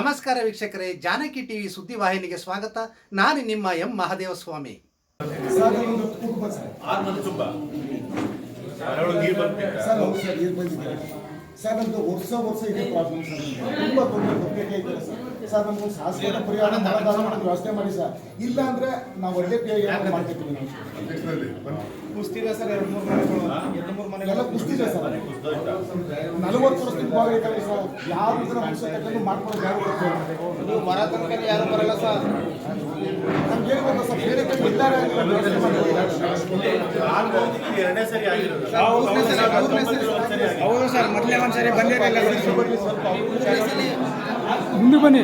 ನಮಸ್ಕಾರ ವೀಕ್ಷಕರೇ ಜಾನಕಿ ಟಿವಿ ಸುದ್ದಿವಾಹಿನಿಗೆ ಸ್ವಾಗತ. ನಾನು ನಿಮ್ಮ ಎಂ ಮಹಾದೇವ ಸ್ವಾಮಿ ವರ್ಷ ವರ್ಷ ಇದೆ ಪ್ರಾಬ್ಲಮ್ ಸರ್. ತುಂಬಾ ತೊಂದರೆ ಸರ್ ಸರ್ ನಮ್ಗೆ ಶಾಶ್ವತ ಪರಿಹಾರ ಮಾಡೋದಾದ್ರೆ ವ್ಯವಸ್ಥೆ ಮಾಡಿ ಸರ್. ಇಲ್ಲ ಅಂದ್ರೆ ನಾವು ಒಳ್ಳೆ ನಾವು? ಕುಸ್ತಿದೆ ಸರ್ ಎರಡು ಮೂರು ಮನೆಗಳು ಎರಡು ಮೂರು ಮನೆಗಳು ಎಲ್ಲ ಕುಸ್ತಿದೆ ಸರ್. ನಲವತ್ತು ವರ್ಷದಿಂದ ಭಾಗ ಇದ್ದಾರೆ ಸರ್. ಯಾರು ಇದರ ನೀವು ಬರೋ ತನಕ ಯಾರು ಬರಲ್ಲ ಸರ್? ನಮ್ಗೆ ಏನು ಗೊತ್ತಾ ಸರ್? ಬೇರೆ ಕಡೆ ಇದ್ದಾರೆ ಎರಡನೇ ಸರಿ ಆಗಿರೋದು. ಹೌದು ಸರ್ ಮೊದಲೇ ಒಂದ್ಸರಿ ಬಂದಿರಲಿಲ್ಲ. ಮುಂದೆ ಬನ್ನಿ.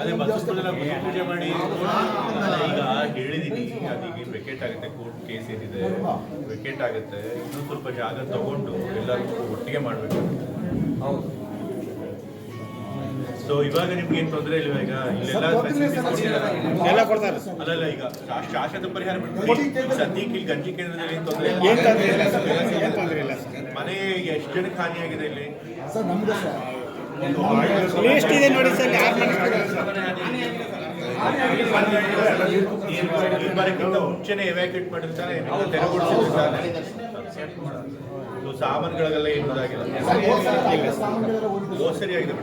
ಅದೇ ಬಸವಪುರದಲ್ಲಿ ಭೂಮಿ ಪೂಜೆ ಮಾಡಿ. ಈಗ ಹೇಳಿದೀನಿ ಅದೀಗ ವೆಕೆಟ್ ಆಗುತ್ತೆ ಕೋರ್ಟ್ ಕೇಸ್ ಏನಿದೆ ವೆಕೆಟ್ ಆಗುತ್ತೆ. ಇನ್ನೂ ಸ್ವಲ್ಪ ಜಾಗ ತಗೊಂಡು ಎಲ್ಲರಿಗೂ ಒಟ್ಟಿಗೆ ಮಾಡಬೇಕು. ಸೊ ಇವಾಗ ನಿಮ್ಗೆ ಏನ್ ತೊಂದರೆ ಇಲ್ಲ ಈಗ? ಇಲ್ಲೆಲ್ಲ. ಕೊಡ್ತಾರೆ? ಅಲ್ಲಲ್ಲ ಈಗ ಶಾಶ್ವತ ಪರಿಹಾರ. ಸದ್ಯಕ್ಕೆ ಇಲ್ಲಿ ಗಂಜಿ ಕೇಂದ್ರದಲ್ಲಿ ಏನ್ ತೊಂದರೆ ಇಲ್ಲ. ಏನ್ ತೊಂದ್ರೆ ಇಲ್ಲ ಸರ್ ಏನ್ ತೊಂದ್ರೆ ಇಲ್ಲ ಸರ್ ಮನೆ ಎಷ್ಟು ಜನಕ್ಕೆ ಆಗಿದೆ ಇಲ್ಲಿ? ಇದೆ ನೋಡಿ ಸರ್ ಯಾರು ಮುಂಚೆನೆ ಎವ್ಯಾಕ್ಯೂಟ್ ಮಾಡಿರ್ತಾರೆ ತೆರವುಗೊಳಿಸಿರ್ತಾರೆ ಸಾಮಾನುಗಳಿಗೆಲ್ಲ ಏನು ಇದಾಗಿಲ್ಲ. ಸರ್ ಹೋದ್ ಸಲ ಆಗಿರೋ ಸಾಮಾನುಗಳೆಲ್ಲ ಹೋಗಿದೆ ಹೋದ್ ಸರಿ ಆಗಿದೆ.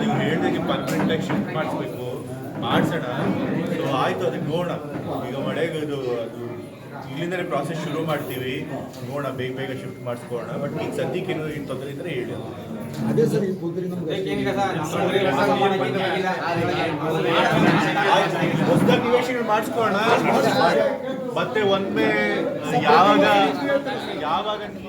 ನೀವು ಹೇಳಿದಾಗೆ ಪರ್ಮನೆಂಟಾಗಿ ಶಿಫ್ಟ್ ಮಾಡಿಸ್ಬೇಕು. ಮಾಡಿಸೋಣ. ಸೊ ಆಯಿತು ಅದಕ್ಕೆ ನೋಡೋಣ. ಈಗ ಮಳೆಗೆ ಇದು ಅದು ಇಲ್ಲಿಂದಲೇ ಪ್ರಾಸೆಸ್ ಶುರು ಮಾಡ್ತೀವಿ. ನೋಡೋಣ ಬೇಗ ಬೇಗ ಶಿಫ್ಟ್ ಮಾಡಿಸ್ಕೊಳ್ಳೋಣ. ಬಟ್ ಈಗ ಸದ್ಯಕ್ಕೆ ಏನು ಏನು ತೊಂದರೆ ಇದ್ದರೆ ಹೇಳಿ. ಅದೇ ಸರ್ ಈ ಕುದುರೆ ನಮ್ಗೆ ಹೊಸದಾಗಿ ನಿವೇಶನ ಮಾಡಿಸ್ಕೊಳ್ಳೋಣ. ಮತ್ತೆ ಒಮ್ಮೆ ಯಾವಾಗ ಯಾವಾಗ ನಿಮ್ಮ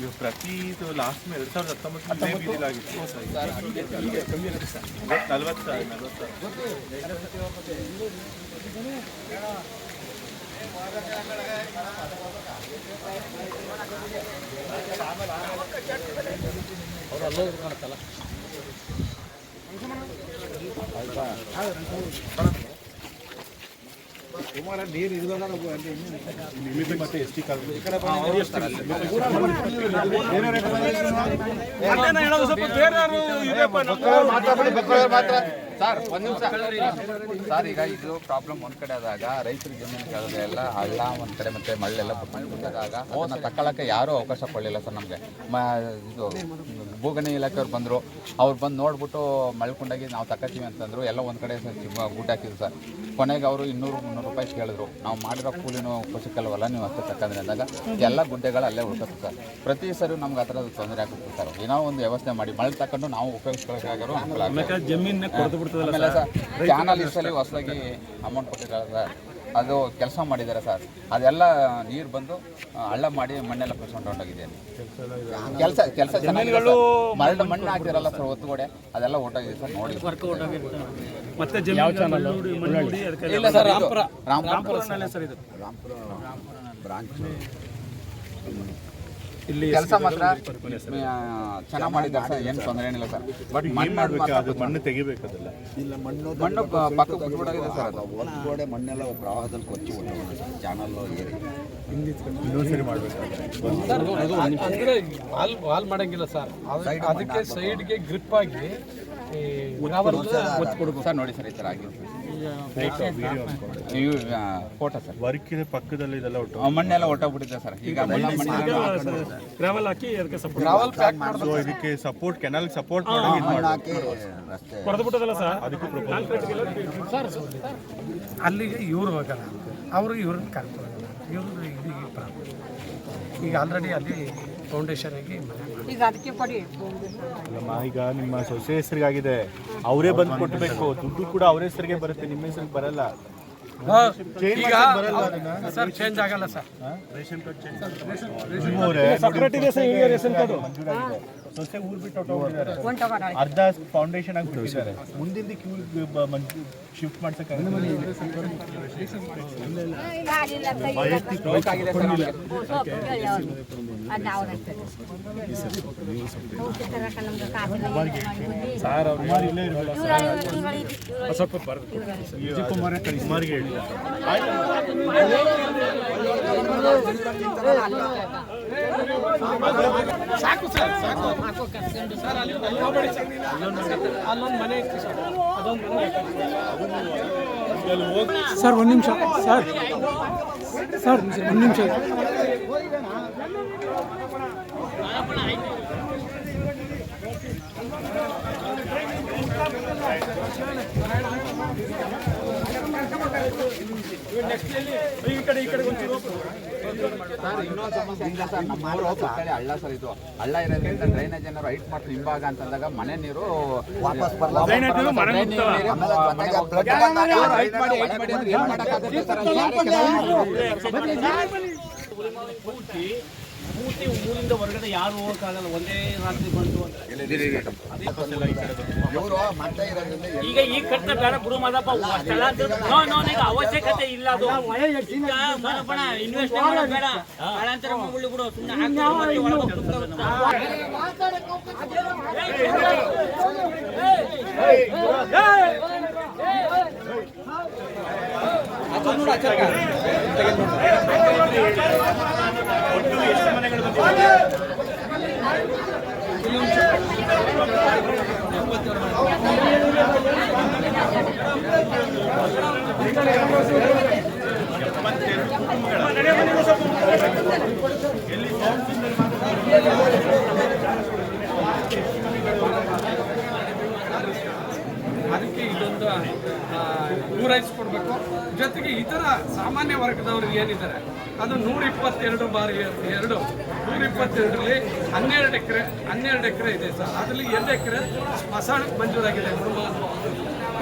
ಇವು ಪ್ರತಿ ಲಾಸ್ಟ್ ಮೇ ಎರಡ್ ಸಾವಿರದ ಹತ್ತೊಂಬತ್ತು. ಮೇ ಬೀದಿಲಾಗಿತ್ತು ನಲ್ವತ್ತು ಸಾವಿರ ನಲ್ವತ್ತು ಸಾವಿರ. ಸುಮಾರು ನೀರು ಇಲ್ದಾಗ ನಿಮಿತಿ ಮತ್ತೆ ಎಸ್ ಟಿ ಸರ್, ಒಂದ್ ನಿಮಿಷ. ಸರ್, ಈಗ ಇದು ಪ್ರಾಬ್ಲಮ್ ಒಂದ್ ಕಡೆ ಆದಾಗ ರೈತರು ಜಮೀನು ಕೆಳಗೆ ಎಲ್ಲ ಹಳ್ಳ ಒಂದ್ ಕಡೆ ಮತ್ತೆ ಮಳ್ಳೆಲ್ಲ ಬಂದಾಗ ಅದನ್ನ ತಗೊಳಕ್ಕೆ ಯಾರೂ ಅವಕಾಶ ಕೊಡಲಿಲ್ಲ ಸರ್ ನಮಗೆ. ಇದು ಭೂಗಣಿ ಇಲಾಖೆಯವ್ರು ಬಂದರು. ಅವ್ರು ಬಂದು ನೋಡ್ಬಿಟ್ಟು ಮಳ್ಕೊಂಡಾಗಿ ನಾವು ತಗೋತೀವಿ ಅಂತಂದ್ರು. ಎಲ್ಲ ಒಂದ್ ಕಡೆ ಗುಡ್ ಹಾಕಿದ್ರು ಸರ್. ಕೊನೆಗೆ ಅವರು ಇನ್ನೂರು, ಮುನ್ನೂರು ರೂಪಾಯಿ ಕೇಳಿದ್ರು. ನಾವು ಮಾಡಿರೋ ಕೂಲಿನೂ ಕುಸಿಕಲ್ವಲ್ಲ, ನೀವು ಅಷ್ಟೇ ತಕ್ಕಂದ್ರೆ ಅಂದಾಗ ಎಲ್ಲ ಗುಡ್ಡೆಗಳು ಅಲ್ಲೇ ಉಳ್ಕೊತು ಸರ್. ಪ್ರತಿ ಸರಿ ನಮ್ಗೆ ಆ ತೊಂದರೆ ಆಗುತ್ತೆ ಸರ್. ಏನೋ ಒಂದು ವ್ಯವಸ್ಥೆ ಮಾಡಿ ಮಳೆ ತಕೊಂಡು ನಾವು ಉಪಯೋಗಿಸ್ಕೊಳ್ಳೋಕ್ಕಾಗಿರೋ ಅನುಕೂಲ ಆಗುತ್ತೆ. ಜಮೀನ್ ಆಮೇಲೆ ಸರ್? ಚಾನಲ್ ಇಷ್ಟಲ್ಲಿ ಹೊಸದಾಗಿ ಅಮೌಂಟ್ ಕೊಟ್ಟಿದ್ದಾರೆ ಸರ್. ಅದು ಕೆಲಸ ಮಾಡಿದ್ದಾರೆ ಸರ್. ಅದೆಲ್ಲ ನೀರು ಬಂದು ಹಳ್ಳ ಮಾಡಿ ಮಣ್ಣೆಲ್ಲ ಹೊಂಟೋಗಿದೆ ಕೆಲಸ ಕೆಲಸ ಜಮೀನುಗಳು ಮರಳ ಮಣ್ಣು ಹಾಕಿರಲ್ಲ ಸರ್ ಒತ್ತುಗಡೆ. ಅದೆಲ್ಲ ಹೊಂಟೋಗಿದೆ ಸರ್ ನೋಡಿ ಮತ್ತೆ ಇಲ್ಲ ಸರ್ ಇದು. ರಾಮಪುರ ರಾಮಪುರ ಸರ್ ಇದು ಇಲ್ಲಿ ಕೆಲಸ ಮಾತ್ರ ಚೆನ್ನಾಗಿ ಮಾಡಿದ್ದಾರೆ ಸರ್ ಏನು ತೊಂದರೆ ಏನಿಲ್ಲ ಸರ್. ಬಟ್ ಮಣ್ಣು ಮಾಡ್ಬೇಕು? ಅದು ಮಣ್ಣು ತೆಗಿಬೇಕದಲ್ಲ ಮಣ್ಣು ಪ- ಪಕ್ಕಕ್ಕೆ ಬಿಟ್ಬಿಡೋಗಿದೆ ಸರ್ ಅದು. ಗೋಡೆ ಮಣ್ಣೆಲ್ಲ ಪ್ರವಾಹದಲ್ಲಿ ಕೊಚ್ಚಿ ಚಾನಲ್ ಏರಿ. ಇನ್ನೊಂದ್ಸರಿ ಮಾಡ್ಬೇಕು. ಅಂದ್ರೆ ಹಾಲ್ ಹಾಲ್ ಮಾಡಂಗಿಲ್ಲ ಸರ್. ಅದಕ್ಕೆ ಸೈಡ್ಗೆ ಗ್ರಿಪ್ ಆಗಿ ಒತ್ತಿ ಕೊಡ್ಬೇಕು ಸರ್ ನೋಡಿ ಸರ್ ಈ ಥರ ಆಗಿದೆ. ಫೋಟೋ ಸರ್ ವರ್ಕ್ ಇದೆ ಪಕ್ಕದಲ್ಲಿ ಇದೆಲ್ಲ ಒಟ್ಟು ಆ ಮಣ್ಣೆಲ್ಲ ಹೊಟ್ಟೋಗ್ಬಿಟ್ಟಿದೆ ಸರ್. ಈಗ ಗ್ರಾವೆಲ್ ಹಾಕಿ ಅದಕ್ಕೆ ಸಪೋರ್ಟ್ ಗ್ರಾವೆಲ್ ಪ್ಯಾಕ್ ಸೊ ಇದಕ್ಕೆ ಸಪೋರ್ಟ್ ಕೆನಲ್ ಸಪೋರ್ಟ್ ಮಾಡಿ ಇದು ಮಣ್ಣು ಮಾಡ್ಬೇಕು. ಹಾಕಿ ರಸ್ತೆ ಹೊಡೆದ್ಬಿಟ್ಟದಲ್ಲ ಸರ್? ಅದಕ್ಕೂ ಸರ್ ಅಲ್ಲಿಗೆ ಇವ್ರು ಹೋಗಲ್ಲ. ಅವರು ಇವ್ರನ್ನ ಕರ್ಕೊಂಡು ಇವ್ರು ಇದು ಈ ಪ್ರಾಬ್ಲಮ್. ಈಗ ಆಲ್ರೆಡಿ ಅಲ್ಲಿ ಫೌಂಡೇಶನ್ ಆಗಿ ಈಗ ಅದಕ್ಕೆ ಕೊಡಿ. ಅಲ್ಲಮ್ಮ ಈಗ ನಿಮ್ಮ ಸೊಸೆ ಹೆಸರಿಗಾಗಿದೆ. ಅವರೇ ಬಂದು ಕೊಟ್ಟಬೇಕು ದುಡ್ಡು ಕೂಡ ಅವ್ರ ಹೆಸರಿಗೆ ಬರುತ್ತೆ ನಿಮ್ಮ ಹೆಸರಿಗೆ ಬರಲ್ಲ. Change ಈಗ ಮಾಡಕ್ ಬರಲ್ಲ ಅದನ್ನ. ಸರ್ ಚೇಂಜ್ ಆಗಲ್ಲ ಸರ್. ನಿಮ್ಮವ್ರೇ ರೇಷನ್ ಕಾರ್ಡು ಸೊಸೆ ಊರ್ ಬಿಟ್ಟು. ಅರ್ಧ ಫೌಂಡೇಶನ್ ಆಗಿ ಬಿಟ್ಟಿದ್ದಾರೆ. ಮುಂದಿನ ಕ್ಯೂ ಶಿಫ್ಟ್ ಮಾಡ್ಸಕ್ಕೆ ಕುಮಾರ್ಗೆ ಹೇಳಿ ಸಾಕು ಸರ್ ಸಾಕು. ಸರ್ ಅಲ್ಲಿ ಅಲ್ಲೊಂದು ಮನೆ ಇತ್ತು ಸರ್. ಅದೊಂದು ಮನೆ ಸರ್, ಒಂದು ನಿಮಿಷ. ಸರ್ ಸರ್, ಒಂದು ನಿಮಿಷ. ಇನ್ನೊಂದು ಸಮಸ್ಯೆ ಇಲ್ಲ ಸರ್ ನಮ್ಮೂರು ಸುತ್ತಲೇ ಹಳ್ಳ ಸರ್ ಇದು ಹಳ್ಳ ಇರೋದ್ರಿಂದ ಡ್ರೈನೇಜ್ ಏನಾರು ಹೈಟ್ ಮಾಡ್ತಾರೆ ಹಿಂಭಾಗ ಅಂತಂದಾಗ ಮನೆ ನೀರು ವಾಪಸ್ ಬರಲ್ಲ ಹೈಟ್ ಊರಿಂದ ಹೊರಗಡೆ ಯಾರು ಹೋಗಕ್ಕಾಗಲ್ಲ ಒಂದೇ ರಾತ್ರಿ ಬಂತು ಅಂದ್ರೆ. ಈಗ ಈಗ ಕಟ್ಟ ಬೇಡ ಗುರು ಮಾದಪ್ಪ ಸ್ಥಳಾಂತರ ಅವಶ್ಯಕತೆ ಇಲ್ಲ ಅದು. ಇನ್ವೆಸ್ಟ್ ಮಾಡೋದು ಬೇಡ. ಸ್ಥಳಾಂತರ ಮಾಡ್ಬಿಡು ಬಿಡು ಸುಮ್ಮನೆ ಅದಕ್ಕೆ ಇದೊಂದು ಪೂರೈಸ್ಕೊಡ್ಬೇಕು. ಜೊತೆಗೆ ಇತರ ಸಾಮಾನ್ಯ ವರ್ಗದವ್ರಿಗೆ ಏನಿದ್ದಾರೆ? ಅದು ನೂರ ಇಪ್ಪತ್ತೆರಡು ಬಾರಿ ಎರಡು. ನೂರ ಇಪ್ಪತ್ತೆರಡರಲ್ಲಿ ಹನ್ನೆರಡು ಎಕರೆ ಹನ್ನೆರಡು ಎಕರೆ ಇದೆ ಸರ್. ಅದರಲ್ಲಿ ಎರಡು ಎಕರೆ ಸ್ಮಶಾನಕ್ಕೆ ಮಂಜೂರಾಗಿದೆ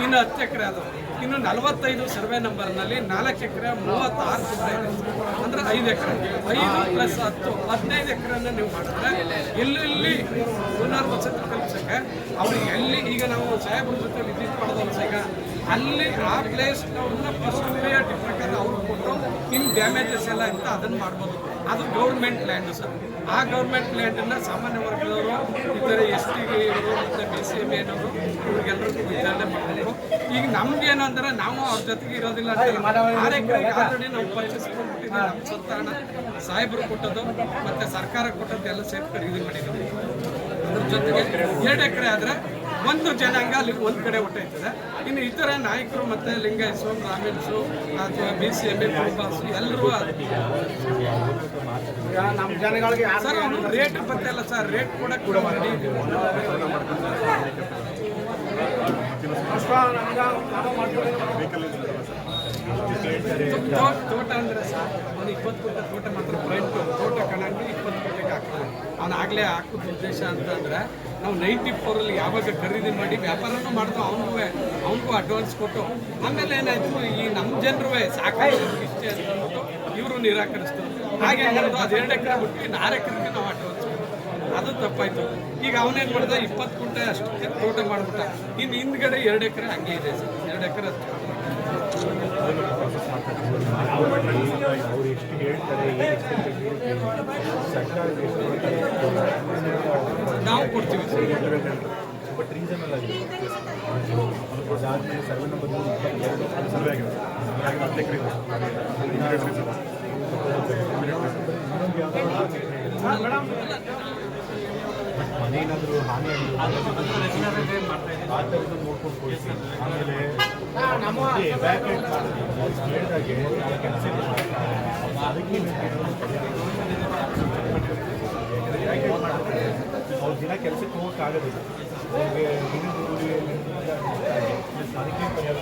ಇನ್ನು ಹತ್ತು ಎಕರೆ ಅದು. ಇನ್ನು ನಲವತ್ತೈದು ಸರ್ವೆ ನಂಬರ್ನಲ್ಲಿ ನಾಲ್ಕು ಎಕರೆ, ಮೂವತ್ತಾರು ಇದೆ ಅಂದರೆ ಐದು ಎಕರೆ. ಐದು ಪ್ಲಸ್ ಹತ್ತು, ಹದಿನೈದು ಎಕರೆನ ನೀವು ಮಾಡಿದ್ರೆ ಎಲ್ಲೆಲ್ಲಿ ಪುನರ್ವಸತಿ ಕಲ್ಪಿಸಕ್ಕೆ ಅವ್ರಿಗೆ ಎಲ್ಲಿ ಈಗ ನಾವು ಸಾಹೇಬ್ರ ಜೊತೆ ವಿದ್ಯುತ್ ಮಾಡೋದಲ್ಲ ಈಗ ಅಲ್ಲಿ ಆ ಪ್ಲೇಸ್ ಫಸ್ಟ್ ಪ್ರಿಯಾರಿಟಿ ಪ್ರಕಾರ ಅವ್ರು ಕೊಟ್ಟು ಇನ್ನು ಡ್ಯಾಮೇಜಸ್ ಎಲ್ಲ ಅಂತ ಅದನ್ನು ಮಾಡ್ಬೋದು. ಅದು ಗೌರ್ಮೆಂಟ್ ಲ್ಯಾಂಡ್ ಸರ್. ಆ ಗೌರ್ಮೆಂಟ್ ಲ್ಯಾಂಡನ್ನು ಸಾಮಾನ್ಯ ವರ್ಗದವರು, ಇತರ ಎಸ್ ಟಿಗೆ ಇವರು ಮತ್ತು ಬಿ ಸಿ ಎಂ ಏನವರು ಇವ್ರಿಗೆಲ್ಲರಿಗೂ ವಿಚಾರಣೆ ಮಾಡಬೇಕು ಈಗ ನಮ್ಗೇನು ಅಂದ್ರೆ ನಾವು ಅವ್ರ ಜೊತೆಗೆ ಇರೋದಿಲ್ಲ ಆಲ್ರೆಡಿ ನಾವು ಪರ್ಚೇಸ್ ಮಾಡ್ಬಿಟ್ಟಿದ್ದೀವಿ. ನಮ್ಮ ಸ್ವಂತ ಹಣ ಸಾಹೇಬರು ಕೊಟ್ಟದ್ದು, ಮತ್ತು ಸರ್ಕಾರ ಕೊಟ್ಟದ್ದು ಎಲ್ಲ ಸೇರಿ ಖರೀದಿ ಮಾಡಿದ್ದೀವಿ. ಅದ್ರ ಜೊತೆಗೆ ಎರಡು ಎಕರೆ ಆದರೆ ಒಂದು ಜನಾಂಗ ಅಲ್ಲಿ ಒಂದು ಕಡೆ ಹೊಟ್ಟೈತದೆ ಇನ್ನು ಇತರ ನಾಯಕರು ಮತ್ತು ಲಿಂಗಾಯತ್ಸು ಬ್ರಾಹ್ಮಿಣ್ಸು ಅಥವಾ B C M A Kurubas ಎಲ್ಲರೂ ನಮ್ಮ ಜನಗಳಿಗೆ ಸರ್ ಅವರು ರೇಟ್ ಅಲ್ಲ ಸರ್ ರೇಟ್ ಕೂಡ ಕೂಡ ಮಾಡಿ ತೋಟ ತೋಟ ಅಂದರೆ ಸರ್ ಅವನು ಇಪ್ಪತ್ತು ಕೋಟಿ ತೋಟ ಮಾತ್ರ. ಫ್ರಂಟ್ ತೋಟ ಕಣಂಗಿ ಇಪ್ಪತ್ತು ಕೋಟಿಗೆ ಹಾಕ್ತಾನೆ. ಅವ್ನು ಆಗಲೇ ಹಾಕೋದು ಉದ್ದೇಶ ಅಂತಂದ್ರೆ ನಾವು ನೈಂಟಿ ಫೋರಲ್ಲಿ ಯಾವಾಗ ಖರೀದಿ ಮಾಡಿ ವ್ಯಾಪಾರನೂ ಮಾಡ್ದು ಅವನಿಗೂ ಅವನಿಗೂ ಅಡ್ವಾನ್ಸ್ ಕೊಟ್ಟು. ಆಮೇಲೆ ಏನಾಯ್ತು? ಈ ನಮ್ಮ ಜನರು ಸಾಕಾಗಿ ಇಷ್ಟೇ ಅಂತ ಅಂದ್ಬಿಟ್ಟು ಇವರು ನಿರಾಕರಿಸ್ತಾರೆ. ಹಾಗೆ ಅದು ಎರಡು ಎಕರೆ ಬಿಟ್ಟು ನಾಲ್ಕು ಎಕರೆಗೆ ನಾವು ಅಡ್ವಾನ್ಸ್ ಅದು ತಪ್ಪಾಯ್ತು. ಈಗ ಅವನೇನು ಮಾಡ್ದ ಇಪ್ಪತ್ತು ಗುಂಟೆ ಅಷ್ಟಕ್ಕೆ ತೋಟ ಮಾಡ್ಬಿಟ್ಟ. ಇನ್ನು ಹಿಂದ್ಗಡೆ ಎರಡು ಎಕರೆ ಹಂಗೆ ಇದೆ ಸರ್. ಎರಡು ಎಕರೆ ನಾವು ಕೊಡ್ತೀವಿ ಬಟ್ ಏನಾದರೂ ಹಾನಿ ಆ ಥರದ್ದು ನೋಡ್ಕೊಂಡು ಕೊಡಿಸಿ ಆಮೇಲೆ ಅದಕ್ಕೆ ಮಾಡಿದ್ರೆ ಅವ್ರು ದಿನ ಕೆಲಸಕ್ಕೆ ಹೋಗೋಕ್ಕಾಗೋದಿಲ್ಲ. ಅವ್ರಿಗೆ ಅದಕ್ಕೆ ಪರಿಹಾರ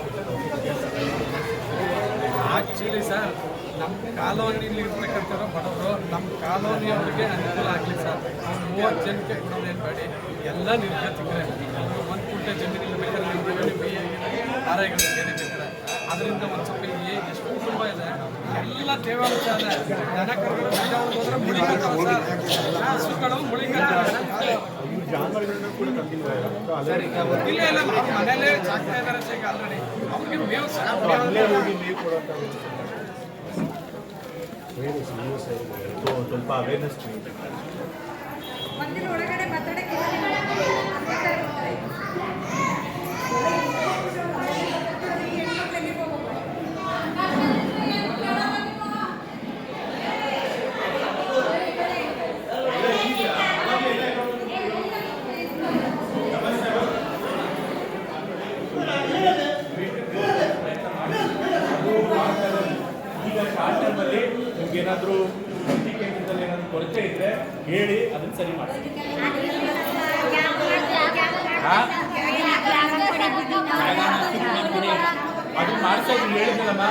ಆ್ಯಕ್ಚುಲಿ ಸರ್ ನಮ್ಮ ಕಾಲೋನಿಯಲ್ಲಿ ಇರ್ತಕ್ಕಂಥವ್ರು ಬಡವರು ನಮ್ಮ ಕಾಲೋನಿಯವ್ರಿಗೆ ಅನುಕೂಲ ಆಗಲಿ ಸರ್. ಮೂವತ್ತು ಜನಕ್ಕೆ ಕೊಡೋದೇನು ಮಾಡಿ ಎಲ್ಲ ನಿರ್ಗತಿಕರೇ. ಒಂದು ಕುಂಟೆ ಜಮೀನಿಗೆ ಬೇಕಾದ್ರೆ ಆರೈಗಳಿಗೆ ಬೇಕಾರೆ ಅದರಿಂದ ಒಂದು ಸ್ವಲ್ಪ ಇಲ್ಲಿ ಎಷ್ಟು ಕುಟುಂಬ ಇದೆ, ಎಲ್ಲ ತೇವಾಂಶ ಇದೆ. ದನ ಕರುಗಳು ಹಸುಗಳು ಸರಿ. ಇಲ್ಲ ಇದ್ದಾರೆ ಆಲ್ರೆಡಿ. ಅವ್ರಿಗೆ ಸ- ಅಲ್ಲೇ ಹೋಗಿ ನೀರು ಕೊಡುವಂಥ ಸ್ವಲ್ಪ ಅವೇರ್ನೆಸ್ ಮಂದಿರ ಒಳಗಡೆ ಮಾತಾಡಕ್ಕೆ ಈಗ ಶಾರ್ಟ್ ಟರ್ಮಲ್ಲಿ ನಿಮ್ಗೆ ಏನಾದರೂ ಕೇಂದ್ರದಲ್ಲಿ ಏನಾದರೂ ಕೊರತೆ ಇದ್ದರೆ ಹೇಳಿ ಅದನ್ನು ಸರಿ ಮಾಡಿ ಅದು ಮಾಡಿಸೋದು ಹೇಳಿದ್ನಲ್ಲಮ್ಮ.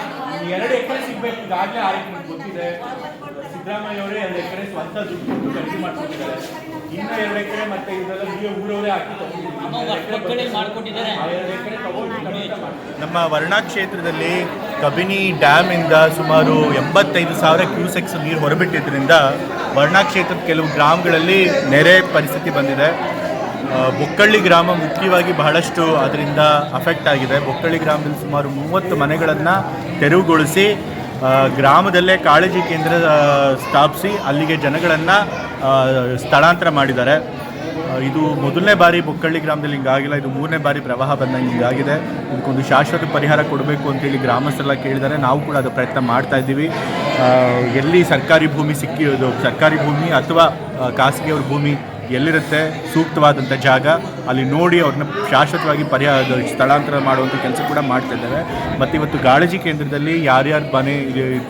ಎರಡು ಎಕರೆ ಸಿಗ್ಬೇಕು ಈಗಾಗಲೇ ಆಯ್ತು ನಿಮ್ಗೆ ಗೊತ್ತಿದೆ ಸಿದ್ದರಾಮಯ್ಯ ಅವರೇ ಎರಡು ಎಕರೆ ಸ್ವಂತ ದುಡ್ಡು ಖರ್ಚು ಮಾಡ್ಕೊಂಡಿದ್ದಾರೆ ಇನ್ನು ಎರಡು ಎಕರೆ ಮತ್ತೆ ಇದೆಲ್ಲ ನೀವೇ ಊರವರೇ ಹಾಕಿ ತಗೊಂಡಿದ್ದೀವಿ ಎರಡು ಎಕರೆ ತಗೊಂಡು ನಮ್ಮ ವರ್ಣಾ ಕ್ಷೇತ್ರದಲ್ಲಿ ಕಬಿನಿ ಡ್ಯಾಮ್ ಇಂದ ಸುಮಾರು ಎಂಬತ್ತೈದು ಸಾವಿರ ಕ್ಯೂಸೆಕ್ಸ್ ನೀರು ಹೊರಬಿಟ್ಟಿದ್ದರಿಂದ ವರ್ಣಾ ಕ್ಷೇತ್ರದ ಕೆಲವು ಗ್ರಾಮಗಳಲ್ಲಿ ನೆರೆ ಪರಿಸ್ಥಿತಿ ಬಂದಿದೆ. ಬೊಕ್ಕಳ್ಳಿ ಗ್ರಾಮ ಮುಖ್ಯವಾಗಿ ಬಹಳಷ್ಟು ಅದರಿಂದ ಅಫೆಕ್ಟ್ ಆಗಿದೆ. ಬೊಕ್ಕಳ್ಳಿ ಗ್ರಾಮದಲ್ಲಿ ಸುಮಾರು ಮೂವತ್ತು ಮನೆಗಳನ್ನು ತೆರವುಗೊಳಿಸಿ ಗ್ರಾಮದಲ್ಲೇ ಕಾಳಜಿ ಕೇಂದ್ರ ಸ್ಥಾಪಿಸಿ ಅಲ್ಲಿಗೆ ಜನಗಳನ್ನು ಸ್ಥಳಾಂತರ ಮಾಡಿದ್ದಾರೆ. ಇದು ಮೊದಲನೇ ಬಾರಿ ಬೊಕ್ಕಳ್ಳಿ ಗ್ರಾಮದಲ್ಲಿ ಹಿಂಗಾಗಿಲ್ಲ ಇದು ಮೂರನೇ ಬಾರಿ ಪ್ರವಾಹ ಬಂದಂಗೆ ಹಿಂಗಾಗಿದೆ ಇದಕ್ಕೊಂದು ಶಾಶ್ವತ ಪರಿಹಾರ ಕೊಡಬೇಕು ಅಂತೇಳಿ ಗ್ರಾಮಸ್ಥರೆಲ್ಲ ಕೇಳಿದ್ದಾರೆ. ನಾವು ಕೂಡ ಅದು ಪ್ರಯತ್ನ ಮಾಡ್ತಾ ಇದ್ದೀವಿ. ಎಲ್ಲಿ ಸರ್ಕಾರಿ ಭೂಮಿ ಸಿಕ್ಕಿರೋದು ಸರ್ಕಾರಿ ಭೂಮಿ ಅಥವಾ ಖಾಸಗಿಯವ್ರ ಭೂಮಿ ಎಲ್ಲಿರುತ್ತೆ ಸೂಕ್ತವಾದಂಥ ಜಾಗ, ಅಲ್ಲಿ ನೋಡಿ ಅವ್ರನ್ನ ಶಾಶ್ವತವಾಗಿ ಪರಿಹಾರ ಸ್ಥಳಾಂತರ ಮಾಡುವಂಥ ಕೆಲಸ ಕೂಡ ಮಾಡ್ತಾ ಇದ್ದಾರೆ ಮತ್ತು ಇವತ್ತು ಗಾಳಜಿ ಕೇಂದ್ರದಲ್ಲಿ ಯಾರ್ಯಾರು ಮನೆ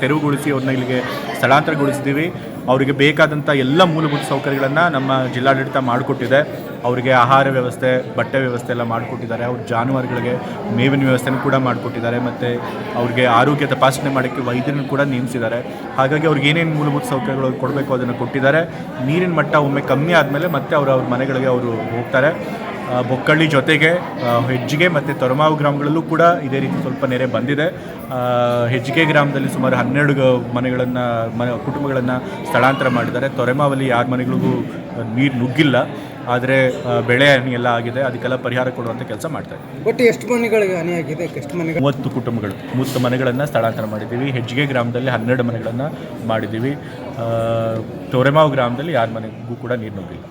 ತೆರವುಗೊಳಿಸಿ ಅವ್ರನ್ನ ಇಲ್ಲಿಗೆ ಸ್ಥಳಾಂತರಗೊಳಿಸಿದ್ದೀವಿ. ಅವರಿಗೆ ಬೇಕಾದಂಥ ಎಲ್ಲ ಮೂಲಭೂತ ಸೌಕರ್ಯಗಳನ್ನು ನಮ್ಮ ಜಿಲ್ಲಾಡಳಿತ ಮಾಡಿಕೊಟ್ಟಿದೆ. ಅವರಿಗೆ ಆಹಾರ ವ್ಯವಸ್ಥೆ, ಬಟ್ಟೆ ವ್ಯವಸ್ಥೆ ಎಲ್ಲ ಮಾಡಿಕೊಟ್ಟಿದ್ದಾರೆ. ಅವ್ರ ಜಾನುವಾರುಗಳಿಗೆ ಮೇವಿನ ವ್ಯವಸ್ಥೆನೂ ಕೂಡ ಮಾಡಿಕೊಟ್ಟಿದ್ದಾರೆ ಮತ್ತು ಅವ್ರಿಗೆ ಆರೋಗ್ಯ ತಪಾಸಣೆ ಮಾಡೋಕ್ಕೆ ವೈದ್ಯರನ್ನು ಕೂಡ ನೇಮಿಸಿದ್ದಾರೆ. ಹಾಗಾಗಿ ಅವ್ರಿಗೆ ಏನೇನು ಮೂಲಭೂತ ಸೌಕರ್ಯಗಳು ಕೊಡಬೇಕು ಅದನ್ನು ಕೊಟ್ಟಿದ್ದಾರೆ. ನೀರಿನ ಮಟ್ಟ ಒಮ್ಮೆ ಕಮ್ಮಿ ಆದಮೇಲೆ ಮತ್ತೆ ಅವರು ಅವ್ರ ಮನೆಗಳಿಗೆ ಅವರು ಹೋಗ್ತಾರೆ. ಬೊಕ್ಕಳ್ಳಿ ಜೊತೆಗೆ ಹೆಜ್ಜಿಗೆ ಮತ್ತು ತೊರಮಾವು ಗ್ರಾಮಗಳಲ್ಲೂ ಕೂಡ ಇದೇ ರೀತಿ ಸ್ವಲ್ಪ ನೆರೆ ಬಂದಿದೆ. ಹೆಜ್ಜಿಗೆ ಗ್ರಾಮದಲ್ಲಿ ಸುಮಾರು ಹನ್ನೆರಡು ಮನೆಗಳನ್ನು ಮನೆ ಕುಟುಂಬಗಳನ್ನು ಸ್ಥಳಾಂತರ ಮಾಡಿದ್ದಾರೆ. ತೊರೆಮಾವಲ್ಲಿ ಯಾರ ಮನೆಗಳಿಗೂ ನೀರು ನುಗ್ಗಿಲ್ಲ. ಆದರೆ ಬೆಳೆ ಹಾನಿ ಎಲ್ಲ ಆಗಿದೆ. ಅದಕ್ಕೆಲ್ಲ ಪರಿಹಾರ ಕೊಡುವಂಥ ಕೆಲಸ ಮಾಡ್ತಾ ಇದ್ದೀವಿ ಬಟ್ ಎಷ್ಟು ಮನೆಗಳಿಗೆ ಹಾನಿಯಾಗಿದೆ ಎಷ್ಟು ಮನೆಗಳು? ಮೂವತ್ತು ಕುಟುಂಬಗಳು. ಮೂವತ್ತು ಮನೆಗಳನ್ನು ಸ್ಥಳಾಂತರ ಮಾಡಿದ್ದೀವಿ. ಹೆಜ್ಜಿಗೆ ಗ್ರಾಮದಲ್ಲಿ ಹನ್ನೆರಡು ಮನೆಗಳನ್ನು ಮಾಡಿದ್ದೀವಿ. ತೊರೆಮಾವು ಗ್ರಾಮದಲ್ಲಿ ಯಾರ ಮನೆಗೂ ಕೂಡ ನೀರು ನುಗ್ಗಿಲ್ಲ.